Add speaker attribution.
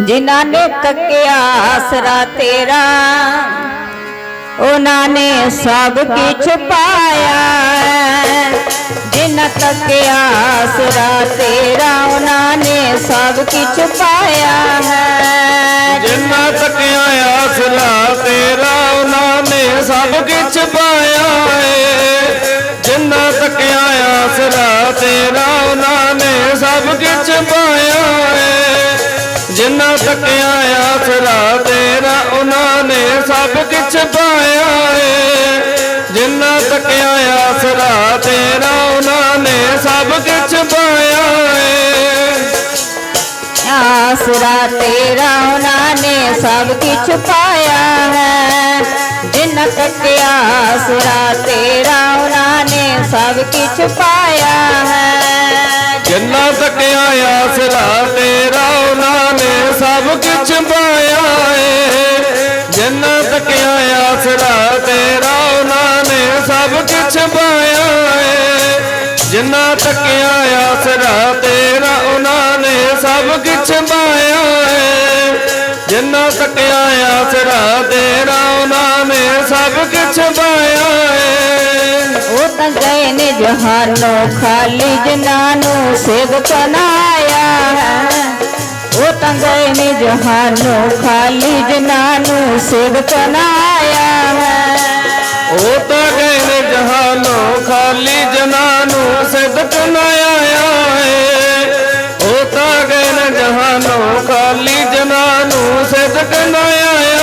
Speaker 1: ਜਿਨ੍ਹਾਂ ਨੇ ਤੱਕਿਆ ਆਸਰਾ ਤੇਰਾ ਉਹਨਾਂ ਨੇ ਸਭ ਕੁਝ ਪਾਇਆ ਹੈ। ਜਿਨ੍ਹਾਂ ਤੱਕਿਆ ਆਸਰਾ ਤੇਰਾ ਉਹਨਾਂ ਨੇ ਸਭ ਕੁਝ ਪਾਇਆ ਹੈ
Speaker 2: ਜਿੰਨਾ ਤੱਕਿਆ ਆਸਰਾ ਤੇਰਾ ਉਹਨਾਂ ਨੇ ਸਭ ਕੁਝ ਪਾਇਆ ਏ ਜਿੰਨਾ ਤੱਕਿਆ ਆਸਰਾ ਤੇਰਾ ਜਿੰਨਾ ਤੱਕਿਆ ਆਸਰਾ ਤੇਰਾ ਉਹਨਾਂ ਨੇ ਸਭ ਕੁਝ ਪਾਇਆ ਏ। ਜਿੰਨਾ ਤੱਕਿਆ ਆਸਰਾ ਤੇਰਾ ਉਹਨਾਂ ਨੇ ਸਭ ਕੁਝ ਪਾਇਆ ਏ।
Speaker 1: ਆਸਰਾ ਤੇਰਾ ਉਹਨਾਂ ਨੇ ਸਭ ਕੁਝ ਪਾਇਆ ਹੈ। ਜਿਨ ਤੱਕਿਆ ਆਸਰਾ ਤੇਰਾ ਉਹਨਾਂ ਨੇ ਸਭ ਕੁਝ ਪਾਇਆ ਹੈ।
Speaker 2: ਜਿੰਨਾ ਤੱਕਿਆ ਆਸਰਾ ਸਭ ਕੁਝ ਏ। ਜਿੰਨਾ ਤੱਕਿਆ ਆਸਰਾ ਤੇਰਾ, ਉਹਨਾਂ ਨੇ ਸਭ ਕੁਝ ਪਾਇਆ ਏ। ਜਿੰਨਾ ਤੱਕਿਆ ਆਸਰਾ ਤੇਰਾ, ਉਹਨਾਂ ਨੇ ਸਭ ਕੁਝ ਪਾਇਆ ਏ। ਜਿੰਨਾ ਤੱਕਿਆ ਆਸਰਾ ਤੇਰਾ, ਉਹਨਾਂ ਨੇ ਸਭ ਕੁਝ ਪਾਇਆ ਏ।
Speaker 1: ਉਹ ਤਾਂ ਗਏ ਨੇ ਜਹਾਨੋਂ ਖਾਲੀ ਜਿਨ੍ਹਾਂ ਨੂੰ ਸੇਵਕ ਬਣਾਇਆ ઉતંગ ને જહાનો ખાલી જનાનું સેવક નાયા હે ઓ તો ગઈ ને
Speaker 2: જહાનો ખાલી જનાનું સેવક નાયા હે ઓ તો ગઈ ને જહાનો ખાલી જનાનું સેવક નાયા